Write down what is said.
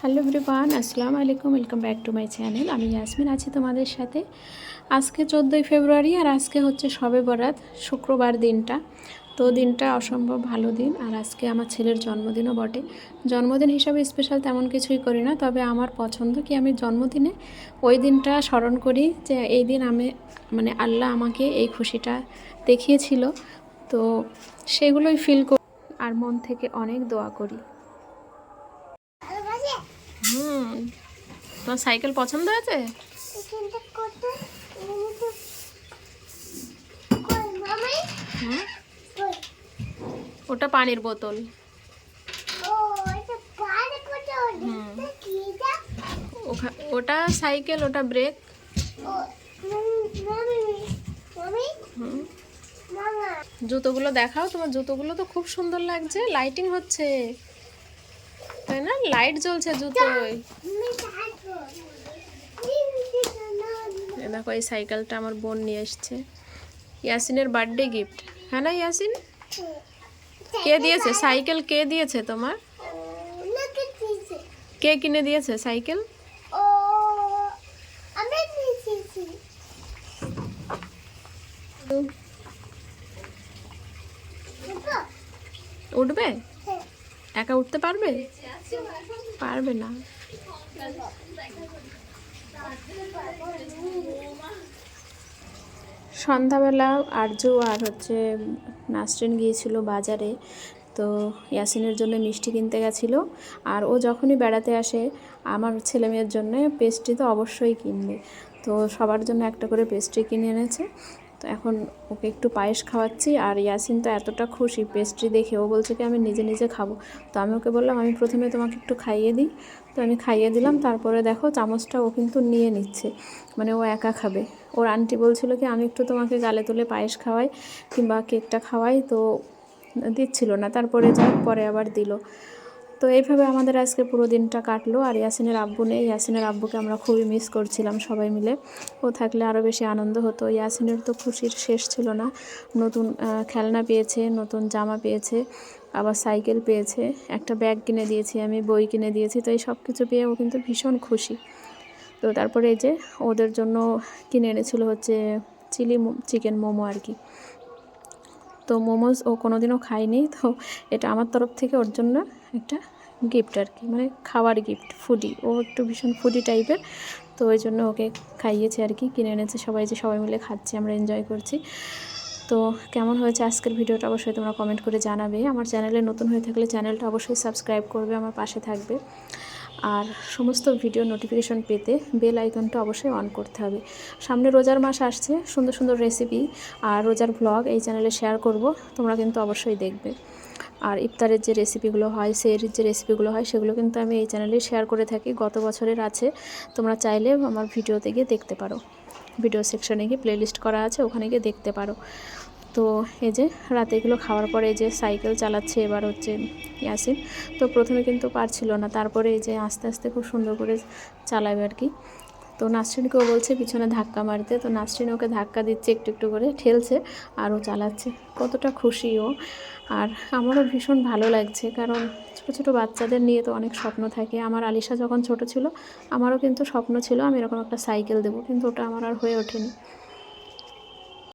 Hello everyone, আসসালামু আলাইকুম, welcome back to my channel. আমি ইয়াসমিন আছি তোমাদের সাথে। আজকে চোদ্দোই ফেব্রুয়ারি আর আজকে হচ্ছে সবে বরাত, শুক্রবার দিনটা। তো দিনটা অসম্ভব ভালো দিন আর আজকে আমার ছেলের জন্মদিনও বটে। জন্মদিন হিসাবে স্পেশাল তেমন কিছুই করি না, তবে আমার পছন্দ কি আমি জন্মদিনে ওই দিনটা স্মরণ করি যে এই দিন আমি মানে আল্লাহ আমাকে এই খুশিটা দেখিয়েছিল। তো সেগুলোই ফিল করি আর মন থেকে অনেক দোয়া করি। হুম। তোমার সাইকেল পছন্দ হয়েছে? ওটা পানির বোতল। ওটা সাইকেল, ওটা ব্রেক। জুতোগুলো দেখাও, তোমার জুতোগুলো তো খুব সুন্দর লাগছে। লাইটিং হচ্ছে। তাই না? লাইট জ্বলছে জুতোয় দেখো, এই সাইকেলটা আমার বোন নিয়ে এসছে। ইয়াসিনের বার্থডে গিফট হ্যাঁ না, ইয়াসিন? কে দিয়েছে? সাইকেল কে দিয়েছে তোমার? কে কিনে দিয়েছে সাইকেল উঠবে? একা উঠতে পারবে? পারবে না। সন্ধ্যাবেলা আর্য আর হচ্ছে নাসরিন গিয়েছিল বাজারে, তো ইয়াসিনের জন্য মিষ্টি কিনতে গেছিল। আর ও যখনই বেড়াতে আসে, আমার ছেলে মেয়ের জন্য পেস্ট্রি তো অবশ্যই কিনবে। তো সবার জন্য একটা করে পেস্ট্রি কিনে এনেছে। তো এখন ওকে একটু পায়েস খাওয়াচ্ছি আর ইয়াসিন তো এতটা খুশি পেস্ট্রি দেখে। ও বলছে কি, আমি নিজে নিজে খাব। তো আমি ওকে বললাম, আমি প্রথমে তোমাকে একটু খাইয়ে দিই। তো আমি খাইয়ে দিলাম, তারপরে দেখো চামচটা ও কিন্তু নিয়ে নিচ্ছে মানে ও একা খাবে। ওর আন্টি বলছিল কি, আমি একটু তোমাকে গালে তুলে পায়েস খাওয়াই কিংবা কেকটা খাওয়াই। তো দিচ্ছিল না, তারপরে যাক, পরে আবার দিল। তো এইভাবে আমাদের আজকে পুরো দিনটা কাটলো আর ইয়াসিনের আব্বু নেই। ইয়াসিনের আব্বুকে আমরা খুবই মিস করছিলাম সবাই মিলে। ও থাকলে আরও বেশি আনন্দ হতো। ইয়াসিনের তো খুশির শেষ ছিল না। নতুন খেলনা পেয়েছে, নতুন জামা পেয়েছে, আবার সাইকেল পেয়েছে, একটা ব্যাগ কিনে দিয়েছি আমি, বই কিনে দিয়েছি, তো এই সব কিছু পেয়ে ও কিন্তু ভীষণ খুশি। তো তারপরে এই যে ওদের জন্য কিনে এনেছিল হচ্ছে চিলি চিকেন মোমো আর কি। তো মোমোজ ও কোনোদিনও খায়নি তো এটা আমার তরফ থেকে ওর জন্য একটা গিফট আর কি মানে খাওয়ার গিফট ফুডি ও একটু ভীষণ ফুডি টাইপের তো ওই জন্য ওকে খাইয়েছে আর কি, কিনে এনেছে সবাই যে সবাই মিলে খাচ্ছি, আমরা এনজয় করছি। তো কেমন হয়েছে আজকের ভিডিওটা অবশ্যই তোমরা কমেন্ট করে জানাবে। আমার চ্যানেলে নতুন হয়ে থাকলে চ্যানেলটা অবশ্যই সাবস্ক্রাইব করবে, আমার পাশে থাকবে। আর সমস্ত ভিডিও নোটিফিকেশন পেতে বেল আইকনটা অবশ্যই অন করতে হবে। সামনে রোজার মাস আসছে, সুন্দর সুন্দর রেসিপি আর রোজার ভ্লগ এই চ্যানেলে শেয়ার করব, তোমরা কিন্তু অবশ্যই দেখবে। আর ইফতারের যে রেসিপিগুলো হয় সেরির যে রেসিপিগুলো হয়, সেগুলো কিন্তু আমি এই চ্যানেলে শেয়ার করে থাকি। গত বছরের আছে, তোমরা চাইলে আমার ভিডিওতে গিয়ে দেখতে পারো। ভিডিও সেকশনে গিয়ে প্লেলিস্ট করা আছে, ওখানে গিয়ে দেখতে পারো। তো এই যে রাতে এগুলো খাওয়ার পরে এই যে সাইকেল চালাচ্ছে এবার হচ্ছে ইয়াসিন। তো প্রথমে কিন্তু পারছিল না, তারপরে এই যে আস্তে আস্তে খুব সুন্দর করে চালাবে আর কি। তো নাসরিনকেও বলছে পিছনে ধাক্কা মারতে, তো নাসরিন ওকে ধাক্কা দিচ্ছে, একটু একটু করে ঠেলছে আর ও চালাচ্ছে। কতটা খুশি ও। আর আমারও ভীষণ ভালো লাগছে, কারণ ছোটো ছোটো বাচ্চাদের নিয়ে তো অনেক স্বপ্ন থাকে। আমার আলিশা যখন ছোট ছিল, আমারও কিন্তু স্বপ্ন ছিল আমি এরকম একটা সাইকেল দেবো, কিন্তু ওটা আমার আর হয়ে ওঠেনি।